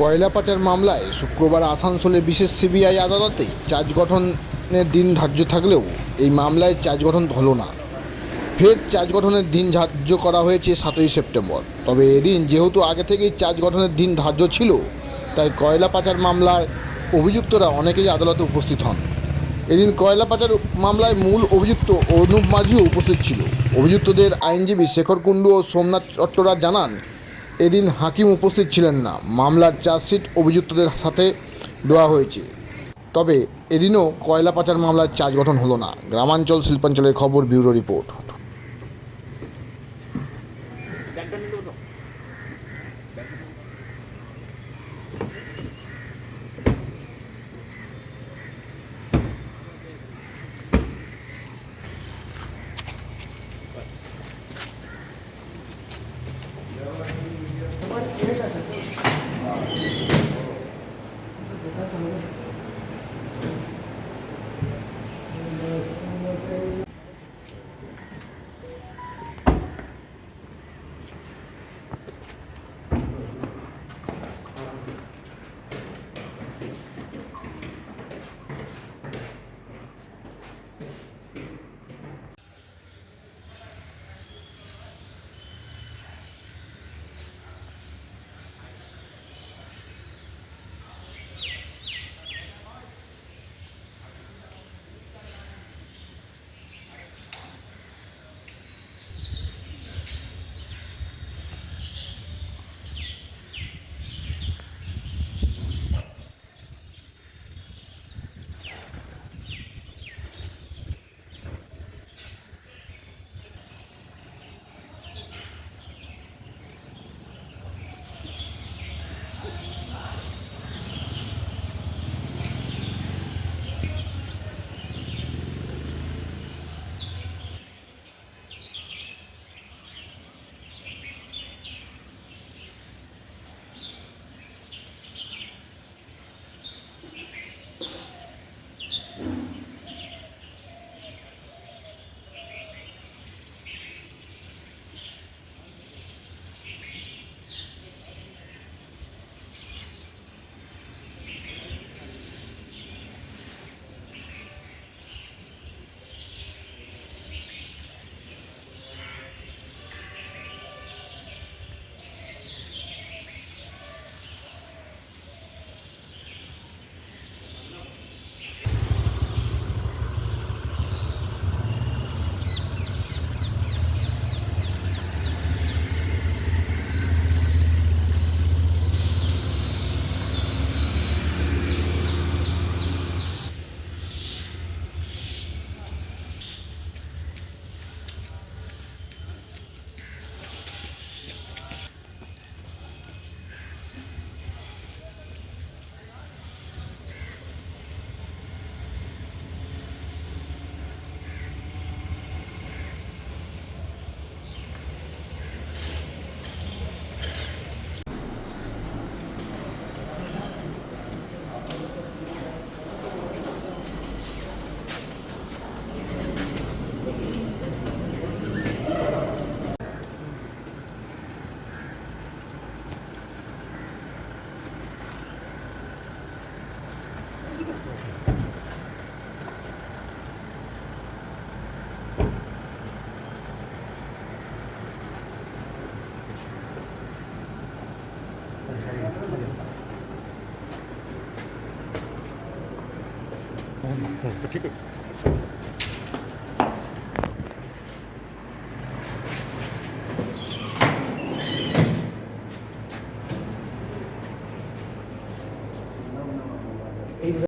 কয়লা পাচার মামলায় শুক্রবার আসানসোলে বিশেষ সিবিআই আদালতে চার্জ গঠনের দিন ধার্য থাকলেও এই মামলায় চার্জ গঠন হলো না। ফের চার্জ গঠনের দিন ধার্য করা হয়েছে সাতই সেপ্টেম্বর। তবে এদিন যেহেতু আগে থেকেই চার্জ গঠনের দিন ধার্য ছিল, তাই কয়লা পাচার মামলার অভিযুক্তরা অনেকেই আদালতে উপস্থিত হন। এদিন কয়লা পাচার মামলায় মূল অভিযুক্ত অনুপ মাঝিও উপস্থিত ছিল। অভিযুক্তদের আইনজীবী শেখর কুণ্ডু ও সোমনাথ চট্টরা জানান এদিন হাকিম উপস্থিত ছিলেন না। মামলার চার্জশিট অভিযুক্তদের সাথে দেওয়া হয়েছে। তবে এদিনও কয়লা পাচার মামলার চার্জ গঠন হলো না। গ্রামাঞ্চল শিল্পাঞ্চলের খবর ব্যুরো রিপোর্ট।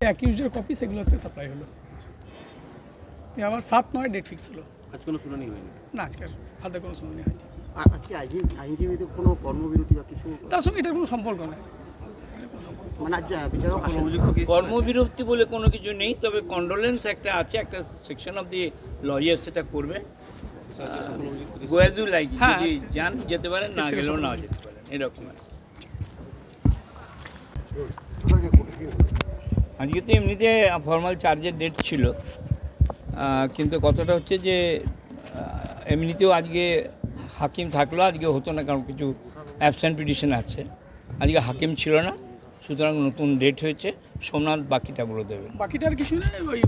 অ্যাকিউজডের কপি সেগুলো আজকে সাপ্লাই হলো এ আবার সাত নয় ডেট ফিক্স হলো আজ কোনো শুনানি হয়নি না আজকে ফার্দার কোনো শুনানি হয়নি আ- আজকে আইনজীবীদের কোনো কর্মবিরতি বা কিছু? তার সঙ্গে এটার কোনো সম্পর্ক নেই। মানে কর্মবিরক্তি বলে কোনো কিছু নেই তবে কন্ডোলেন্স একটা আছে একটা সেকশন অফ দি লয়ার সেটা করবে। গোয়াজু লাইক হ্যাঁ। যদি যান যেতে পারেন না গেলেও। নাও যেতে পারেন এরকম আর আজকে তো এমনিতে ফর্মাল চার্জের ডেট ছিল। কিন্তু কথাটা হচ্ছে যে এমনিতেও আজকে হাকিম থাকল, আজকে হতো না, কারণ কিছু অ্যাবসেন্ট পিটিশন আছে। আজকে হাকিম ছিল না, সুতরাং নতুন ডেট হয়েছে, সোমনাথ বাকিটাগুলো দেবেন বাকিটার কিছু নেই? ওই